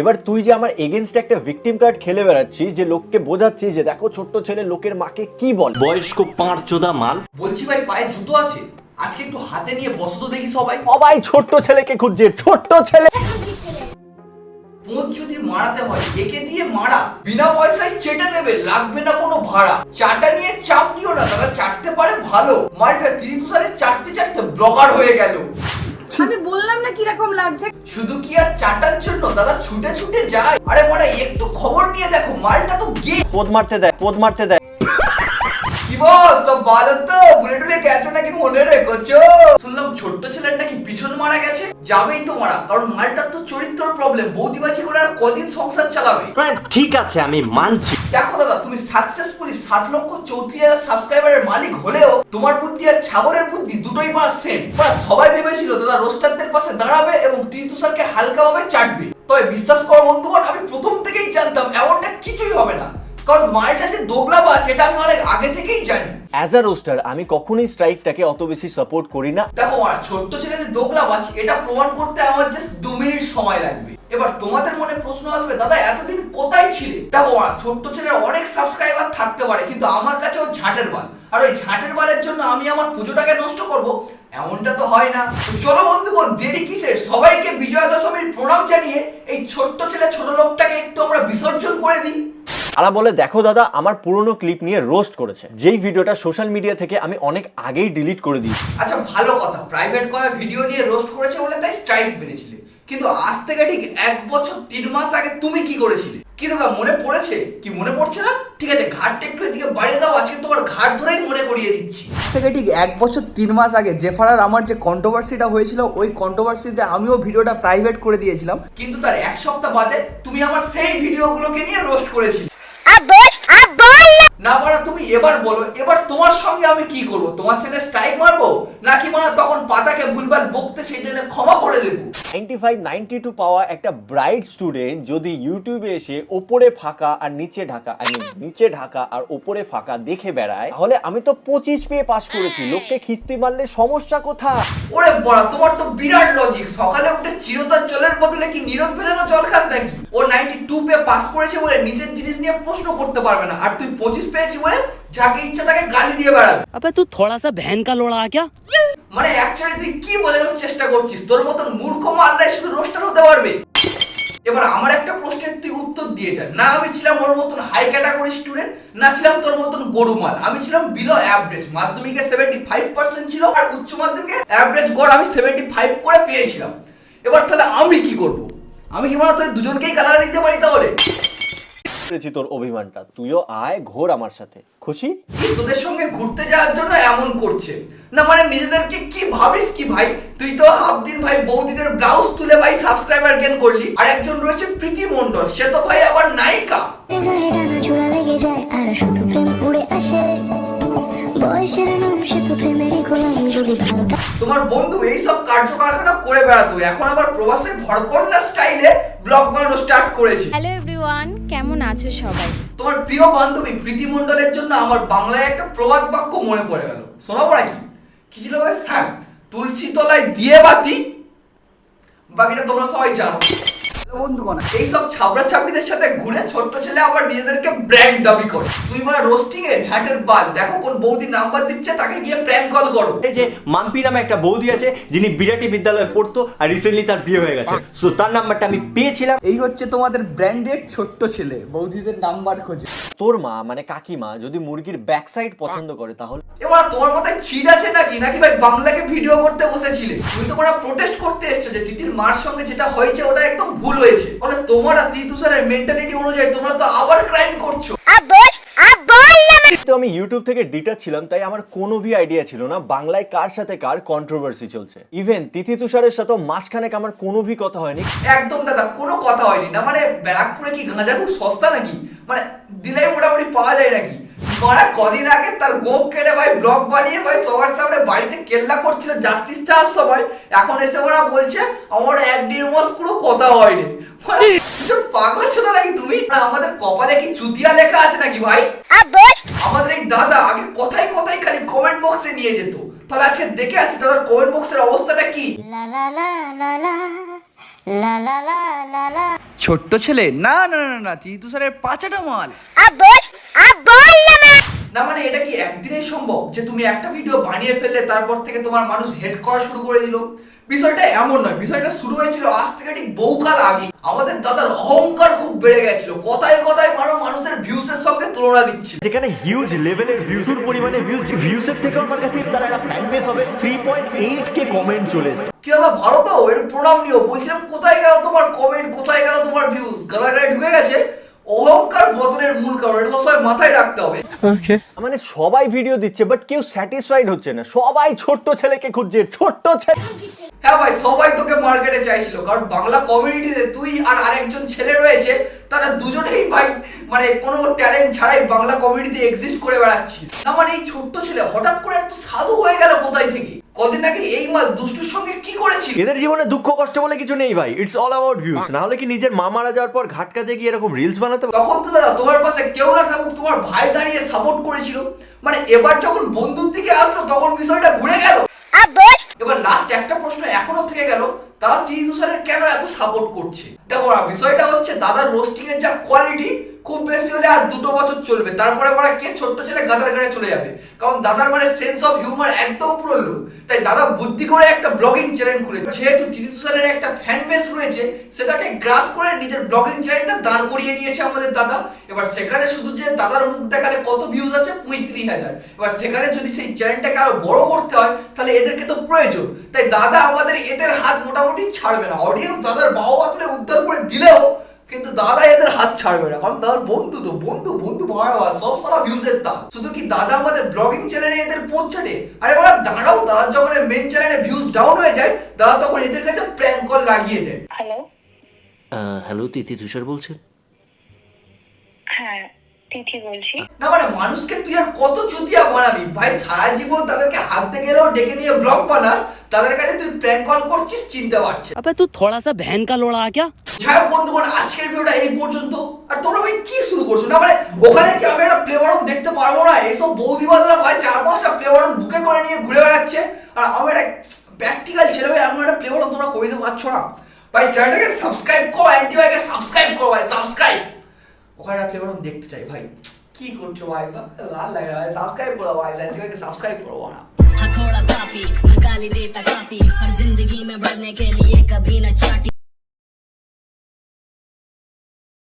এবার তুই যে আমার এগেনস্ট একটা ভিকটিম কার্ড খেলে বেড়াচ্ছিস যে লোককে বোঝাচ্ছিস যে দেখো ছোট্ট ছেলে লোকের মাকে কি বল? বয়স্ক পাঁচ চোদা মাল। বলছি ভাই পায়ে জুতো আছে। আজকে একটু হাতে নিয়ে বসো তো দেখি সবাই। সবাই ছোট্ট ছেলেকে খুঁজছে ছোট্ট ছেলে। যদি মারাতে হয় একে দিয়ে মারা। বিনা পয়সায় চেটে দেবে লাগবে না কোনো ভাড়া। চাটা নিয়ে চাপ নিও না দাদা চাটতে পারে ভালো। মালটা দিদি তুষারে চাটতে চাটতে ব্লগার হয়ে গেল। আমি বললাম না কীরকম লাগছে। শুধু কি আর চাটার জন্য? দাদা ছুটে ছুটে যায়। আরে বড় একটু খবর নিয়ে দেখো মালটা তো গে পদ মারতে দেয় পোদ মারতে দেয়। বস সব ভালো তো টুলে গেছো নাকি মনে রেখেছো শুনলাম ছোট্ট ছেলের নাকি পিছন মারা গেছে যাবেই তো মারা কারণ মালটার তো চরিত্র প্রবলেম বৌদিবাজি করে আর কদিন সংসার চালাবে। হ্যাঁ, ঠিক আছে আমি মানছি। দেখো দাদা তুমি সাকসেসফুলি সাত লক্ষ চৌত্রিশ হাজার সাবস্ক্রাইবারের মালিক হলেও তোমার বুদ্ধি আর ছাগলের বুদ্ধি দুটোই মারা সেম সবাই ভেবেছিল দাদা রোস্টারদের পাশে দাঁড়াবে এবং তিতুষারকে হালকাভাবে চাটবে। তবে বিশ্বাস করো বন্ধুগণ আমি প্রথম থেকেই জানতাম এমনটা কিছুই হবে না। কারণ মালটা যে দোগলা বাজ এটা আমি অনেক আগে থেকেই জানি। অ্যাজ আ রোস্টার আমি কখনোই স্ট্রাইকটাকে অত বেশি সাপোর্ট করি না। দেখো আর ছোট্ট ছেলেদের দোগলা বাজ এটা প্রমাণ করতে আমার জাস্ট দু মিনিট সময় লাগবে। এবার তোমাদের মনে প্রশ্ন আসবে দাদা এতদিন কোথায় ছিলে? দেখো আর ছোট্ট ছেলের অনেক সাবস্ক্রাইবার থাকতে পারে কিন্তু আমার কাছে ও ঝাঁটের বাল। আর ওই ঝাঁটের বালের জন্য আমি আমার পুজোটাকে নষ্ট করব এমনটা তো হয় না। চলো বন্ধুগণ দেরি কিসের? সবাইকে বিজয়া দশমীর প্রণাম জানিয়ে এই ছোট্ট ছেলে ছোট লোকটাকে একটু আমরা বিসর্জন করে দিই। তারা বলে দেখো দাদা আমার পুরনো ক্লিপ নিয়ে রোস্ট করেছে। যেই ভিডিওটা সোশ্যাল মিডিয়া থেকে আমি অনেক আগেই ডিলিট করে দিই আচ্ছা ভালো কথা। প্রাইভেট করা ভিডিও নিয়ে রোস্ট করেছে বলে তাই স্ট্রাইক মেরেছিলে কিন্তু আজ থেকে ঠিক এক বছর তিন মাস আগে তুমি কি করেছিলে? কি দাদা মনে পড়েছে? কি মনে পড়ছে না? ঠিক আছে ঘাটটা একটু এদিকে বাড়িয়ে দাও আজকে তোমার ঘাট ধরেই মনে করিয়ে দিচ্ছি। থেকে ঠিক এক বছর তিন মাস আগে জেফারার আমার যে কন্ট্রোভার্সিটা হয়েছিল ওই কন্ট্রোভার্সিতে আমিও ভিডিওটা প্রাইভেট করে দিয়েছিলাম। কিন্তু তার এক সপ্তাহ বাদে তুমি আমার সেই ভিডিওগুলোকে নিয়ে রোস্ট করেছিলে। না পারা তুমি এবার বলো এবার তোমার সঙ্গে আমি কি করব? তোমার চ্যানেলে স্ট্রাইক মারবো? নাকি মানে তখন পাতাকে ভুলভাল বকতে সেই জন্য ক্ষমা করে দেবো? নাইনটি ফাইভ নাইনটি টু পাওয়া একটা ব্রাইট স্টুডেন্ট যদি ইউটিউবে এসে ওপরে ফাঁকা আর নিচে ঢাকা আই মিন নিচে ঢাকা আর ওপরে ফাঁকা দেখে বেড়ায় তাহলে আমি তো পঁচিশ পেয়ে পাস করেছি। লোককে খিস্তি মারলে সমস্যা কোথায়? ওরে বড়া তোমার তো বিরাট লজিক সকালে উঠে চিরতার জলের বদলে কি নিরোধ ভেজানো জল খাস নাকি? ও নাইনটি টু পে পাস করেছে বলে নিজের জিনিস নিয়ে প্রশ্ন করতে পারবে না। আর তুই পঁচিশ পেয়েছি বলে যাকে ইচ্ছা তাকে গালি দিয়ে তুই থোড়া সা ভ্যান কা লোড়া আ মানে অ্যাকচুয়ালি তুই কি চেষ্টা করছিস? তোর মূর্খ মাল্লাই শুধু রোস্টার হতে পারবে? এবার আমার একটা প্রশ্নের তুই উত্তর দিয়ে যা। না আমি ছিলাম ওর মতন হাই ক্যাটাগরি স্টুডেন্ট না ছিলাম তোর মতন গরুমাল আমি ছিলাম বিলো অ্যাভারেজ মাধ্যমিকে সেভেন্টি ফাইভ পার্সেন্ট ছিল আর উচ্চ মাধ্যমিকে অ্যাভারেজ গড় আমি সেভেন্টি ফাইভ করে পেয়েছিলাম। এবার তাহলে আমি কি করব? আমি কি মানে তোদের দুজনকেই কালার দিতে পারি তাহলে? করেছি তোর অভিমানটা। তুইও আয় ঘোর আমার সাথে। খুশি? তোদের সঙ্গে ঘুরতে যাওয়ার জন্য এমন করছে। না মানে নিজেদেরকে কি ভাবিস কি ভাই? তুই তো হাফ দিন ভাই বৌদিদের ব্লাউজ তুলে ভাই সাবস্ক্রাইবার গেন করলি। আর একজন রয়েছে প্রীতি মণ্ডল সে তো ভাই আবার নায়িকা। গায়ে ডানা জোড়া লেগে যায় আর শুধু প্রেম উড়ে আসে। বয়সের নাম সে তো প্রেমেরই গোলাম যদি ভালোটা। তোমার বন্ধু এই সব কার্যকারখানা করে বেড়াতো এখন আবার প্রবাসে ভরকন্যা স্টাইলে ব্লগ বানানো স্টার্ট করেছে। হ্যালো এভরিওয়ান কেমন আছো সবাই? তোমার প্রিয় বান্ধবী প্রীতি মণ্ডলের জন্য আমার বাংলায় একটা প্রবাদ বাক্য মনে পড়ে গেল। শোনাবো নাকি? কি ছিল হ্যাঁ তুলসী তলায় দিয়ে বাতি। বাকিটা তোমরা সবাই জানো। বন্ধুগণ এইসব ছাবড়া ছাবড়িদের সাথে ঘুরে ছোট্ট ছেলে আবার নিজেদেরকে ব্র্যান্ড দাবি করে। তুই মানে রোস্টিং এ ঝাটের বাল। দেখো কোন বৌদি নাম্বার দিচ্ছে তাকে গিয়ে প্র্যাঙ্ক কল করো। এই যে মাম্পি নামে একটা বৌদি আছে যিনি বিরাটি বিদ্যালয়ে পড়তো আর রিসেন্টলি তার বিয়ে হয়ে গেছে। সো তার নাম্বারটা আমি পেয়েছিলাম। এই হচ্ছে তোমাদের ব্র্যান্ডেড ছোট্ট ছেলে বৌদিদের নাম্বার খোঁজে। তোর মা মানে কাকিমা যদি মুরগির ব্যাক সাইড পছন্দ করে তাহলে? এবার তোমার মাথায় ছিট আছে নাকি? নাকি ভাই বাংলাকে ভিডিও করতে বসেছিলে? তুমি তো তোমরা প্রোটেস্ট করতে এসছো যে তিতির মার সঙ্গে যেটা হয়েছে ওটা একদম ভুল হয়েছে মানে তোমার আর তিতুষারের মেন্টালিটি অনুযায়ী তোমরা তো আবার ক্রাইম করছ। তো আমি ইউটিউব থেকে ডিটাচ ছিলাম তাই আমার কোনো ভি আইডিয়া ছিল না বাংলায় কার সাথে কার কন্ট্রোভার্সি চলছে। ইভেন তিথি তুষারের সাথে মাসখানেক আমার কোনো ভি কথা হয়নি। একদম দাদা কোনো কথা হয়নি না মানে ব্যারাকপুরে কি গাঁজা খুব সস্তা নাকি? মানে দিলেই মোটামুটি পাওয়া যায় নাকি? মারা কদিন আগে তার গোপ কেটে ভাই ব্লগ বানিয়ে ভাই সবার সামনে বাড়িতে কেল্লা করছিল জাস্টিস চাওয়ার সময়। এখন এসে ওরা বলছে আমার এক দেড় মাস পুরো কথা হয়নি। মানে ভীষণ পাগলা ছিল নাকি তুমি? আমাদের কপালে কি চুতিয়া লেখা আছে নাকি ভাই? আমাদের এই দাদা আগে কথাই কথাই খালি কমেন্ট বক্সে নিয়ে যেত। তাহলে আজকে দেখে আসি দাদার কমেন্ট বক্সের অবস্থাটা কি? লা লা লা লা লা লা লা লা লা লা। ছোট্ট ছেলে? না না না না, না তিতু স্যারের পাচাটা মাল। না মানে এটা কি একদিনেই সম্ভব যে তুমি একটা ভিডিও বানিয়ে ফেললে তারপর থেকে তোমার মানুষ হেড করা শুরু করে দিল? বিষয়টা এমন নয় বিষয়টা শুরু হয়েছিল আজ থেকে ঠিক বহুকাল আগে। আমাদের দাদার অহংকার খুব বেড়ে গেছিল কথায় কথায় মানুষ মানুষের ভিউসের সঙ্গে তুলনা দিচ্ছিল। যেখানে হিউজ লেভেলের ভিউজ পরিমাণে ভিউজ ভিউজের থেকে আমার কাছে তার একটা ফ্যান বেস হবে three point eight K comment চলে এসেছে। কি দাদা ভালো তো এর প্রণাম নিও বলছিলাম কোথায় গেল তোমার কমেন্ট কোথায় গেল তোমার ভিউজ গাদা গায়ে ঢুকে গেছে অহংকার পতনের মূল কারণ এটা সবসময় মাথায় রাখতে হবে। মানে সবাই ভিডিও দিচ্ছে বাট কেউ স্যাটিসফাইড হচ্ছে না। সবাই ছোট্ট ছেলেকে খুঁজছে ছোট্ট ছেলে হ্যাঁ ভাই সবাই তোকে মার্কেটে চাইছিল কারণ বাংলা কমিউনিটিতে তুই আর আরেকজন ছেলে রয়েছে তারা দুজনেই ভাই মানে কোনো ট্যালেন্ট ছাড়াই বাংলা কমিউনিটিতে এক্সিস্ট করে বেড়াচ্ছিস। না মানে এই ছোট্ট ছেলে হঠাৎ করে এত সাধু হয়ে গেল কোথায় থেকে? কদিন আগে এই মাল দুষ্টুর সঙ্গে কি করেছিল? এদের জীবনে দুঃখ কষ্ট বলে কিছু নেই ভাই। ইটস অল অ্যাবাউট ভিউজ না হলে কি নিজের মা মারা যাওয়ার পর ঘাট কাজে গিয়ে এরকম রিলস বানাতে? তখন তো দাদা তোমার পাশে কেউ না থাকুক তোমার ভাই দাঁড়িয়ে সাপোর্ট করেছিল। মানে এবার যখন বন্ধুর দিকে আসলো তখন বিষয়টা ঘুরে গেল। এবার লাস্ট একটা প্রশ্ন এখনও থেকে গেল তারা চিজ তুষারের কেন এত সাপোর্ট করছে? দেখো বিষয়টা হচ্ছে দাদার রোস্টিং এর যা কোয়ালিটি খুব বেশি হলে আর দুটো বছর চলবে। তারপরে ওরা কে ছোট্ট ছেলে গাদার গাড়ি চলে যাবে। কারণ দাদার মানে সেন্স অফ হিউমার একদম পুরো লো তাই দাদা বুদ্ধি করে একটা ব্লগিং চ্যানেল খুলে যেহেতু চিজি তুষারের একটা ফ্যান বেস রয়েছে, সেটাকে গ্রাস করে নিজের ব্লগিং চ্যানেলটা দাঁড় করিয়ে নিয়েছে আমাদের দাদা। এবার সেখানে শুধু যে দাদার মুখ দেখালে কত ভিউজ আছে পঁয়ত্রিশ হাজার। এবার সেখানে যদি সেই চ্যানেলটাকে আরও বড় করতে হয়, তাহলে এদেরকে তো প্রয়োজন। তাই দাদা আমাদের এদের হাত মোটামুটি ছাড়বে না। অডিয়েন্স দাদার বাবা তুলে উদ্ধার করে দিলেও কিন্তু দাদা এদের হাত ছাড়বে না কারণ দাদার বন্ধু তো বন্ধু বন্ধু বাবা সব সারা ভিউজের দাম। শুধু কি দাদা আমাদের ব্লগিং চ্যানেলে এদের পৌঁছাটে আরে বাবা দাঁড়াও দাদার যখন মেন চ্যানেলে ভিউজ ডাউন হয়ে যায় দাদা তখন এদের কাছে প্র্যাঙ্ক কল লাগিয়ে দেয়। হ্যালো হ্যালো তিথি তুষার বলছেন? হ্যাঁ। তিথি বলছি। না মানে মানুষকে তুই আর কত চুতিয়া বানাবি? ভাই সারা জীবন তাদেরকে হাতে গেলেও ডেকে নিয়ে ব্লক বানাস তাদের কাছে তুই প্র্যাঙ্ক কল করছিস চিনতে পারছিস আবে তুই থোড়া সা ভ্যান কা লোড়া আ ক্যা যাই বন্ধুগণ মানে আজকের ভিডিওটা এই পর্যন্ত। আর তোমরা ভাই কি শুরু করছ? না মানে ওখানে কি আমি একটা প্লেবারম দেখতে পারব না? এসব বৌদিবাদরা ভাই চার পাঁচটা প্লেবারম বুকে করে নিয়ে ঘুরে বেড়াচ্ছে। আর আমার একটা প্র্যাকটিক্যাল ছেলে ভাই এখন একটা প্লেবারম তোমরা করে দিতে পারছ না। ভাই চ্যানেলটাকে সাবস্ক্রাইব করো অ্যান্টিভাইকে সাবস্ক্রাইব করো ভাই সাবস্ক্রাইব ওখানে একটা প্লে বাটন দেখতে চাই ভাই কি করছো ভাই বা ভালো লাগে ভাই সাবস্ক্রাইব করো ভাই অ্যান্টি ভাইকে সাবস্ক্রাইব করো না हाँ थोड़ा काफी मैं गाली देता काफी हर जिंदगी में बढ़ने के लिए कभी न चाटी